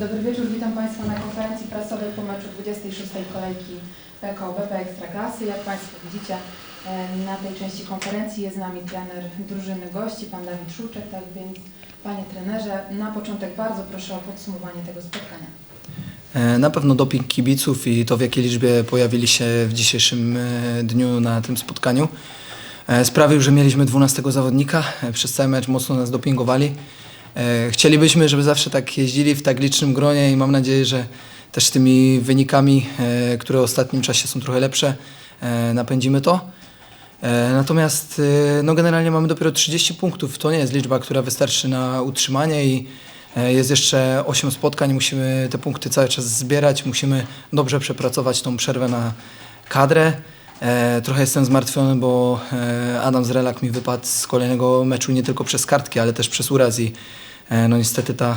Dobry wieczór, witam Państwa na konferencji prasowej po meczu 26. kolejki PKO BP Ekstraklasy. Jak Państwo widzicie, na tej części konferencji jest z nami trener drużyny gości, Pan Dawid Szulczek. Tak więc, Panie trenerze, na początek bardzo proszę o podsumowanie tego spotkania. E, Na pewno doping kibiców i to w jakiej liczbie pojawili się w dzisiejszym e, dniu na tym spotkaniu e, sprawił, że mieliśmy 12 zawodnika. Przez cały mecz mocno nas dopingowali. E, Chcielibyśmy, żeby zawsze tak jeździli w tak licznym gronie i mam nadzieję, że też tymi wynikami, e, które w ostatnim czasie są trochę lepsze, e, napędzimy to. Natomiast no generalnie mamy dopiero 30 punktów. To nie jest liczba, która wystarczy na utrzymanie i jest jeszcze 8 spotkań. Musimy te punkty cały czas zbierać. Musimy dobrze przepracować tą przerwę na kadrę. E, Trochę jestem zmartwiony, bo e, Adam Zrelak mi wypadł z kolejnego meczu nie tylko przez kartki, ale też przez uraz i e, no niestety ta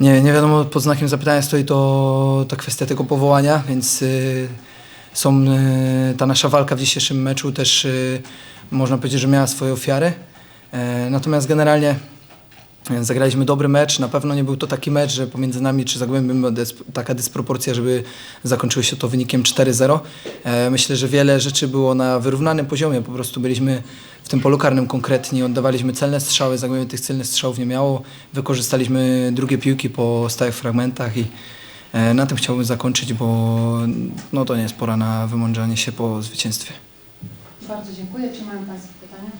nie, nie wiadomo, pod znakiem zapytania stoi to ta kwestia tego powołania, więc y, są, y, ta nasza walka w dzisiejszym meczu też y, można powiedzieć, że miała swoje ofiary. E, natomiast generalnie zagraliśmy dobry mecz. Na pewno nie był to taki mecz, że pomiędzy nami czy Zagłębiem była taka dysproporcja, żeby zakończyło się to wynikiem 4-0. E, myślę, że wiele rzeczy było na wyrównanym poziomie. Po prostu byliśmy w tym polu karnym konkretni, oddawaliśmy celne strzały, Zagłębie tych celnych strzałów nie miało. Wykorzystaliśmy drugie piłki po stałych fragmentach i e, na tym chciałbym zakończyć, bo no, to nie jest pora na wymądrzanie się po zwycięstwie. Bardzo dziękuję. Czy mają Państwo pytania?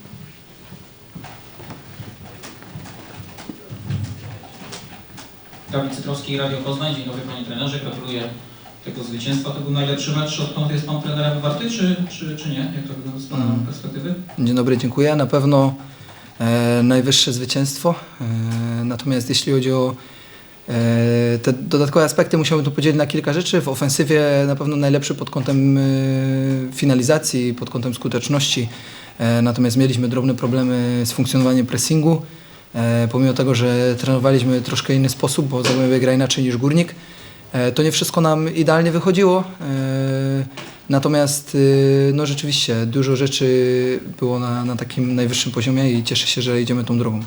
Dawid Cytrowski, Radio Poznań. Dzień dobry Panie Trenerze, gratuluję tego zwycięstwa. To był najlepszy mecz, odkąd jest Pan trenerem Warty, czy, czy, czy nie? Jak to wygląda z Pana Mm. perspektywy? Dzień dobry, dziękuję. Na pewno e, najwyższe zwycięstwo. E, natomiast jeśli chodzi o e, te dodatkowe aspekty, musiałbym to podzielić na kilka rzeczy. W ofensywie na pewno najlepszy pod kątem e, finalizacji, pod kątem skuteczności. E, natomiast mieliśmy drobne problemy z funkcjonowaniem pressingu. E, pomimo tego, że trenowaliśmy troszkę inny sposób, bo Zagłębie gra inaczej niż Górnik. E, To nie wszystko nam idealnie wychodziło. e, Natomiast no rzeczywiście dużo rzeczy było na, na takim najwyższym poziomie i cieszę się, że idziemy tą drogą.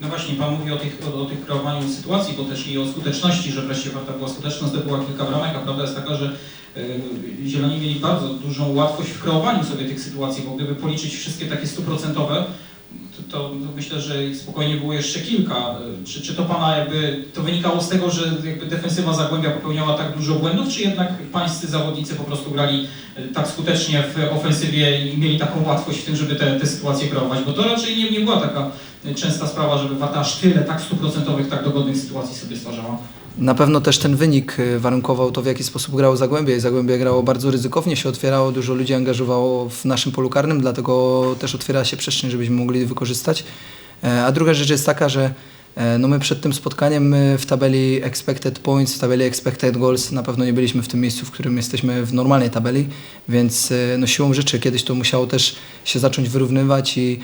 No właśnie, Pan mówi o tych, o, o tych kreowaniu sytuacji, bo też i o skuteczności, że wreszcie Warta była skuteczna, zdobyła kilka bramek, a prawda jest taka, że y, Zieloni mieli bardzo dużą łatwość w kreowaniu sobie tych sytuacji, bo gdyby policzyć wszystkie takie stuprocentowe, to, to, myślę, że spokojnie było jeszcze kilka. Czy, czy to Pana jakby, to wynikało z tego, że jakby defensywa Zagłębia popełniała tak dużo błędów, czy jednak Pańscy zawodnicy po prostu grali y, tak skutecznie w ofensywie i mieli taką łatwość w tym, żeby te, te sytuacje kreować? Bo to raczej nie, nie była taka częsta sprawa, żeby Warta aż tyle tak stuprocentowych, tak dogodnych sytuacji sobie stwarzała. Na pewno też ten wynik y, warunkował to, w jaki sposób grało Zagłębie. Zagłębie grało bardzo ryzykownie, się otwierało, dużo ludzi angażowało w naszym polu karnym, dlatego też otwierała się przestrzeń, żebyśmy mogli wykorzystać. E, A druga rzecz jest taka, że e, no my przed tym spotkaniem w tabeli expected points, w tabeli expected goals na pewno nie byliśmy w tym miejscu, w którym jesteśmy w normalnej tabeli, więc e, no siłą rzeczy kiedyś to musiało też się zacząć wyrównywać i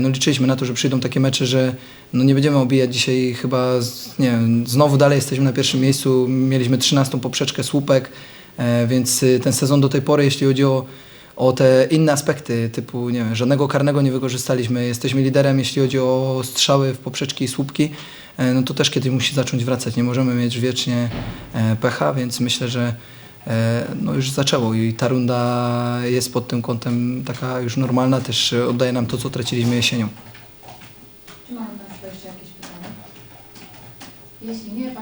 no liczyliśmy na to, że przyjdą takie mecze, że no nie będziemy obijać dzisiaj chyba, nie wiem, znowu dalej jesteśmy na pierwszym miejscu, mieliśmy 13 poprzeczkę słupek, więc y, ten sezon do tej pory, jeśli chodzi o, o te inne aspekty, typu nie wiem, żadnego karnego nie wykorzystaliśmy, jesteśmy liderem, jeśli chodzi o strzały w poprzeczki i słupki, e, no to też kiedyś musi zacząć wracać, nie możemy mieć wiecznie e, pecha, więc myślę, że e, no już zaczęło i ta runda jest pod tym kątem taka już normalna, też oddaje nam to, co traciliśmy jesienią. Czy mają Państwo jeszcze jakieś pytania? Jeśli nie, Panie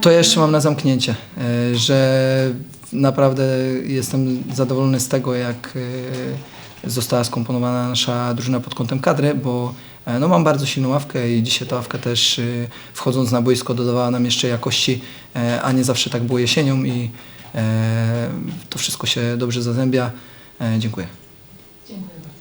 To jeszcze mam na zamknięcie, e, że naprawdę jestem zadowolony z tego, jak e, została skomponowana nasza drużyna pod kątem kadry, bo e, no, mam bardzo silną ławkę i dzisiaj ta ławka też wchodząc na boisko dodawała nam jeszcze jakości, a nie zawsze tak było jesienią i to wszystko się dobrze zazębia. Dziękuję.